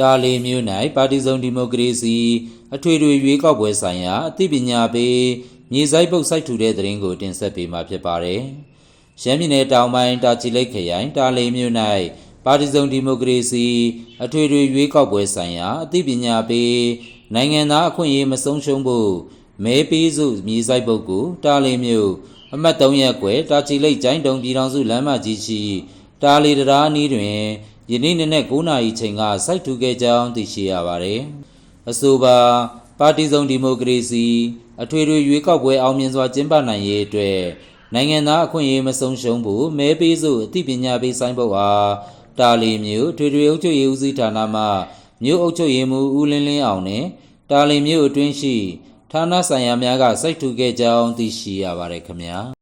တာလီမြို့၌ပါတီစုံဒီမိုကရေစီအထွေထွေရွေးကောက်ပွဲဆိုင်ရာအသိပညာပေးမြေစိုက်ပုတ်စိုက်ထူတဲ့သတင်းကိုတင်ဆက်ပေးမှာဖြစ်ပါတယ်။ရှမ်းပြည်နယ်တောင်ပိုင်းတာချီလိတ်ခရိုင်တာလီမြို့၌ပါတီစုံဒီမိုကရေစီအထွေထွေရွေးကောက်ပွဲဆိုင်ရာအသိပညာပေးနိုင်ငံသားအခွင့်အရေးမဆုံးရှုံးဖို့မဲပေးစုမြေစိုက်ပုတ်ကိုတာလီမြို့အမှတ်3ရပ်ကွယ်တာချီလိတ်ကျိုင်းတုံပြည်တော်စုလမ်းမကြီးရှိတာလီတရာနီးတွင် ယနေ့နေ့နဲ့9နာရီချိန်ကစိုက်ထူခဲ့ကြောင်းသိရှိရပါတယ်။အဆိုပါပါတီစုံဒီမိုကရေစီအထွေထွေရွေးကောက်ပွဲအောင်မြင်စွာကျင်းပနိုင်ရေးအတွက်နိုင်ငံသားအခွင့်အရေးမဆုံးရှုံးဖို့မဲပေးစုအသိပညာပေးဆိုင်ပုတ်အားတာလီမျိုးထွေထွေအုပ်ချုပ်ရေးဦးစီးဌာနမှမြို့အုပ်ချုပ်ရေးမှူးဦးလင်းလင်းအောင်နှင့်တာလီမျိုးအတွင်းရှိဌာနဆိုင်ရာများကစိုက်ထူခဲ့ကြောင်းသိရှိရပါတယ်ခင်ဗျာ။